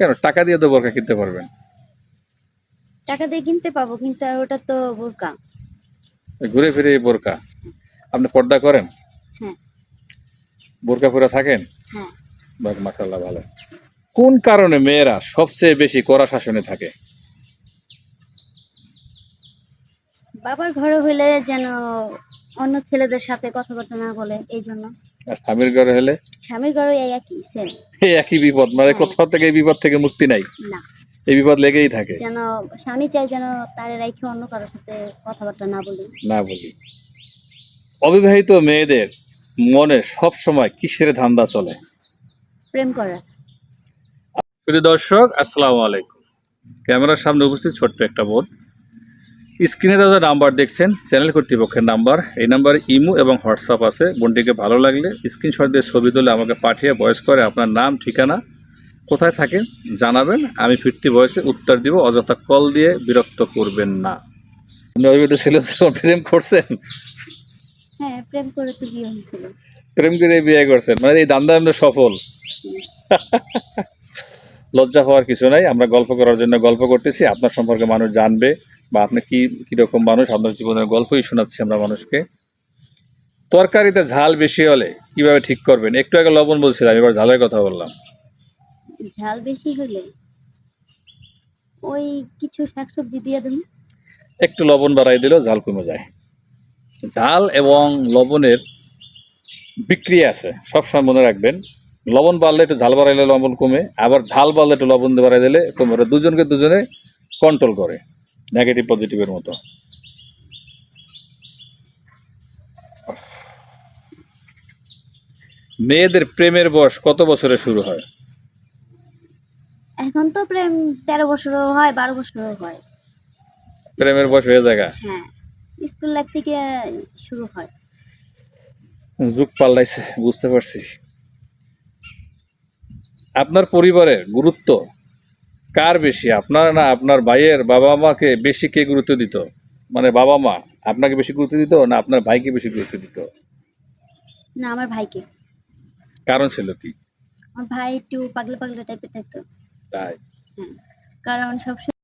কেন? টাকা দিয়ে তো বোরকা কিনতে পারবেন। টাকা দিয়ে কিনতে পাবো কিন্তু আর ওটা তো বোরকা ঘুরে ফিরে বোরকা আপনি পর্দা করেন? হ্যাঁ। বোরকা পরে থাকেন? হ্যাঁ। মাশাল্লাহ ভালো। কোন কারণে মেয়েরা সবচেয়ে বেশি কড়া শাসনে থাকে? বাবার ঘরে হইলে যেন অন্য ছেলেদের সাথে কথাবার্তা না বলে এই জন্য। আর স্বামীর ঘরে হলে? স্বামীর ঘরে এই একই সেম এই একই বিপদ মানে হ্যাঁ। কোথাও থেকে এই বিপদ থেকে মুক্তি নাই। না। এই বিপদ লেগেই থাকে। যেন স্বামী চাই যেন তারে রাইখে অন্য কারোর সাথে কথাবার্তা না বলি। না বলি। অবিবাহিত মেয়েদের মনে সব সময় কিসের ধান্দা চলে? প্রেম করা। প্রিয় দর্শক আসসালামু আলাইকুম। ক্যামেরার সামনে উপস্থিত ছোট্ট একটা বোন। স্ক্রিনে দাদা নাম্বার দেখছেন চ্যানেল কর্তৃপক্ষের নাম্বার এই নাম্বারে ইমো এবং হোয়াটসঅ্যাপ আছে। বোনটিকে ভালো লাগলে স্ক্রিনশট দিয়ে ছবি তুলে আমাকে পাঠিয়ে ভয়েস করে আপনার নাম ঠিকানা কোথায় থাকেন জানাবেন। আমি ফিরতি ভয়েসে উত্তর দিব অযথা কল দিয়ে বিরক্ত করবেন না। আপনি প্রেম করছেন? হ্যাঁ প্রেম করে তো বিয়ে হয়েছিল। প্রেম করে বিয়ে করছেন মানে এই দান্দা আমরা সফল। লজ্জা হওয়ার কিছু নাই আমরা গল্প করার জন্য গল্প করতেছি আপনার সম্পর্কে মানুষ জানবে। বা আপনি কি কীরকম মানুষ আপনার জীবনের গল্পই শোনাচ্ছি আমরা মানুষকে। তরকারিতে ঝাল বেশি হলে কীভাবে ঠিক করবেন? একটু আগে লবণ বলছিলাম এবার ঝালের কথা বললাম। ঝাল বেশি হলে ওই কিছু শাকসবজি দিয়ে দিন। একটু লবণ বাড়াই দিলেও ঝাল কমে যায়। ঝাল এবং লবণের বিক্রিয়া আছে সবসময় মনে রাখবেন। লবণ বাড়লে একটু ঝাল বাড়াইলে লবণ কমে আবার ঝাল বাড়লে একটু লবণ বাড়াই দিলে কমে। দুজনকে দুজনে কন্ট্রোল করে। নেগেটিভ পজিটিভের মতো। মেয়েদের প্রেমের বয়স কত বছরে শুরু হয়? এখন তো প্রেম তেরো বছরও হয় বারো বছরও হয়। প্রেমের বয়স হয়ে যায় হ্যাঁ স্কুল লাইফ থেকে শুরু হয়। যুগ পাল্টাইছে বুঝতে পারছি আপনার পরিবারের গুরুত্ব কার বেশি? আপনার না আপনার ভাইয়ের বাবা মাকে বেশি কে গুরুত্ব দিত? মানে বাবা মা আপনাকে বেশি গুরুত্ব দিত না আপনার ভাইকে বেশি গুরুত্ব দিত? না আমার ভাইকে। কারণ ছিল কি? আমার ভাই একটু পাগলা পাগলা টাইপের থাকতো। তাই। হ্যাঁ কারণ সবসময়